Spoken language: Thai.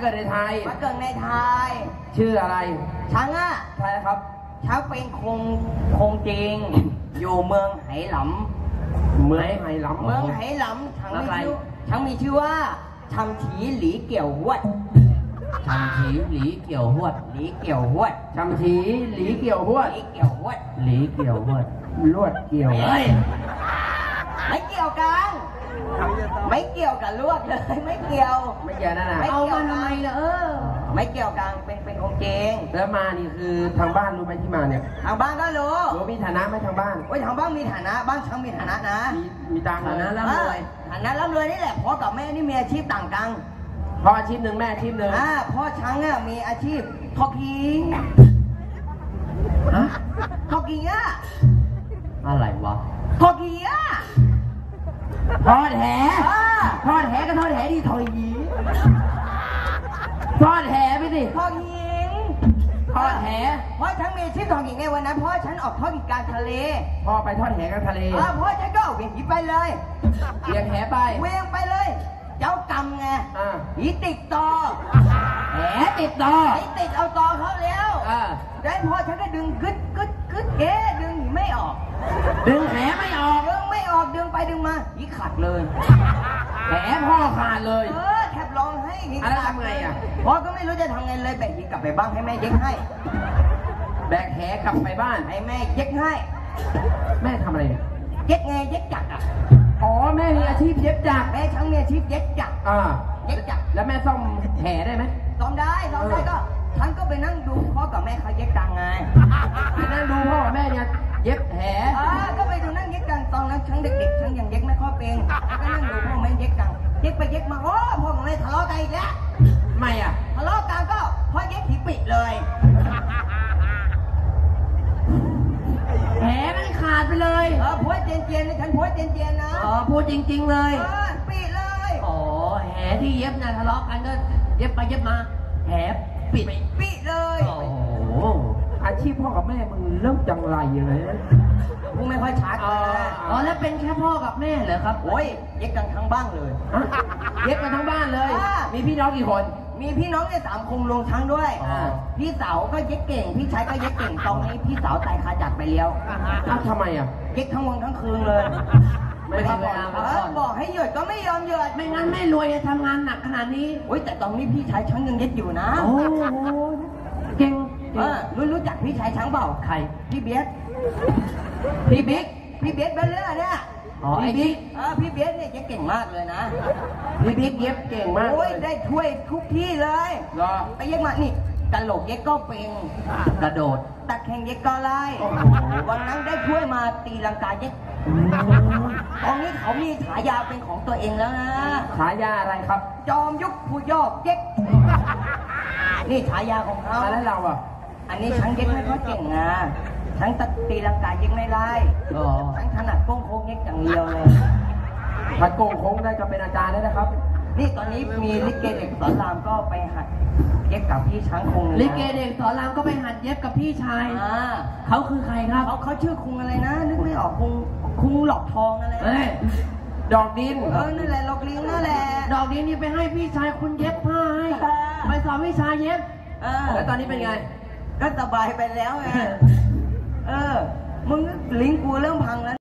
เกิดในไทย มาเกิดในไทยชื่ออะไรฉันอะใช่ครับฉันเป็นคงคงจริง อยู่เมืองไหหลำเมืองไหหลำเมืองไหหลำฉันแล้วมีใครชื่อฉันมีชื่อว่าชำฉีหลีเกี่ยวหวดชันฉีหลีเกี่ยวหวดหลีเกี่ยวหวดชันฉีหลีเกี่ยวหวดหลีเกี่ยวหวดหลีเกี่ยวหวดลวดเกี่ยวเฮ้ยไม่เกี่ยวกัน ไม่เกี่ยวกับลวดเลย ไม่เกี่ยว ไม่เกี่ยวนั่นน่ะไม่เอามาทำไมล่ะเออไม่เกี่ยวกันเป็นเป็นของจริงแล้วมานี่คือทางบ้านรู้ไหมที่มาเนี่ยทางบ้านก็รู้รู้มีฐานะไหมทางบ้านโอ้ยทางบ้านมีฐานะ บ้านฉันมีฐานะนะ มีมีตังค์ฐานะนะร่ำรวยฐานะร่ำรวยนี่แหละพ่อกับแม่นี่มีอาชีพต่างกันพ่ออาชีพหนึ่งแม่อาชีพหนึ่งอ่าพ่อช้างอะมีอาชีพทอกิงฮะทอกิงอะอะไรวะทอกิงอะ ทอดแหอ่าทอดแหก็ทอดแหดีถอยหยีทอดแหไปสิทอกิงทอดแหพ่อฉันมีอาชีพทอกิงในวันนั้นพ่อฉันออกทอดกิงกลางทะเลพ่อไปทอดแหกันทะเลอ่าพ่อฉันก็เอาเบี่ยงหีไปเลยเลี้ยงแหไปเวียงไปเลย เจ้ากรรมไงอ่าหีติดต่อแหติดต่อไอ้ติดเอาต่อเขาแล้วอ่าได้พ่อฉันก็ดึงกึดกึดกึดเอ๊ะดึงหีไม่ออก ดึงแหไม่ออกดึง ไม่ออกดึงไปดึงมาหีขาดเลยแหพ่อขาดเลย เออแทบร้องให้หีอะแล้วทำไงอะ พ่อก็ไม่รู้จะทำไงเลยแบกหีกลับไปบ้านให้แม่เย็กให้ แบกแหกลับไปบ้าน ให้แม่เย็กให้ แม่ทำอะไรเนี่ยเย็กไงเย็กจักรอะอ๋อแม่มีอาชีพเย็บจักรแม่ทั้งมีอาชีพเย็กจักรอ่าเย็กจักรแล้วแม่ซ่อมแหได้ไหมซ้อมได้ซ้อมได้ก็ฉันก็ไปนั่งดูพ่อกับแม่เขาเย็กตังไงไปนั่ง ตังตอนนั้นฉันเด็กๆฉันยังเย็กไม่ค่อยเป็นก็นั่งดูพ่อแม่เย็กตังเย็กไปเย็กมาโอ้พ่อกับแม่ทะเลาะกันอีกแล้วไม่อะทะเลาะกันก็พ่อเย็กผีปิดเลยแหมันขาดไปเลยเออผัวเจนเจนๆนะฉันผัวเจนเจนๆนะอ๋อพูดจริง ๆ เลยเออปิดเลยอ๋อแหที่เย็บนะทะเลาะกันก็เย็บไปเย็บมาแหปิดปิดเลยโอ้โหอา ชีพพ่อกับแม่มึงเริ่มจังไรเลยกูไม่ค่อยชัดเลยนะอ๋อแล้วเป็นแค่พ่อกับแม่เหรอครับ โอ้ยเย็กกันทั้งบ้านเลยฮะเย็บมาทั้งบ้านเลย อ่ามีพี่น้องกี่คน มีพี่น้องเนี่ยสามคงลงทั้งด้วยอ่า พี่สาวก็เย็กเก่ง พี่ชายก็เย็กเก่งตอนนี้พี่สาวตายคาจัดไปแล้วอ้าวทำไมอะ เย็กทั้งวันทั้งคืนเลยไม่ไม่พัมีกเวผ่อนลาเออบอกให้หยุดก็ไม่ยอมหยุดไม่งั้นแม่รวยจะทำงานหนักขนาดนี้ โอ้ยแต่ตอนนี้พี่ชายช้างยังเย็กอยู่นะ โอ้โหเก่งเออรู้รู้จัก พี่ชายช้างเปล่าใคร พี่เบียสพี่บิ๊กพี่เบียสเบลเลอร์เนี่ยอ๋อไอ้พี่บิ๊บิ๊กกเออพี่เบียสเนี่ยเย็กเก่งมากเลยนะพี่บิ๊กเย็บเก่งมากเลโอ้ยยได้ถ้วยทุกที่เลยเหรอไปเย็กมานี่ตลกเย็กก็เป็นกระโดดตะแข่งเย็กก็ไล่โอ้โหวันนั้นได้ถ้วยมาตีลังกาเย็กตอนนี้เขามีฉายาเป็นของตัวเองแล้วนะฉายาอะไรครับ จอมยุคผู้ยอกเย็กนี่ฉายาของเขาแล้วเราอะ อันนี้ช้างเย็กไม่ค่อยเก่งนะช้างตะตีลังกาเย็กไม่ไล่อ๋อช้างถนัดโป้งโค้งเย็กอย่างเดียวเลยผัดโกงโค้งได้ก็เป็นอาจารย์ได้นะครับ นี่ตอนนี้มีลิเกเด็กสอนรามก็ไปหัดเย็กกับพี่ช้างคงลิเกเด็กสอนรามก็ไปหัดเย็บกับพี่ชาย อ่าเขาคือใครครับ เขาเขาชื่อคุงอะไรนะ นึกไม่ออกคุงคุงหลอกทองอะไรเฮ้ย ดอกดิน เออนั่นแหละหลอกลิงนั่นแหละ ดอกนี้นี่ไปให้พี่ชายคุณเย็บผ้าให้อ่าไปสอนพี่ชายเย็บ เออ แล้วตอนนี้เป็นไง ก็สบายไปแล้วไง เออ มึงลิงกูเริ่มพังแล้ว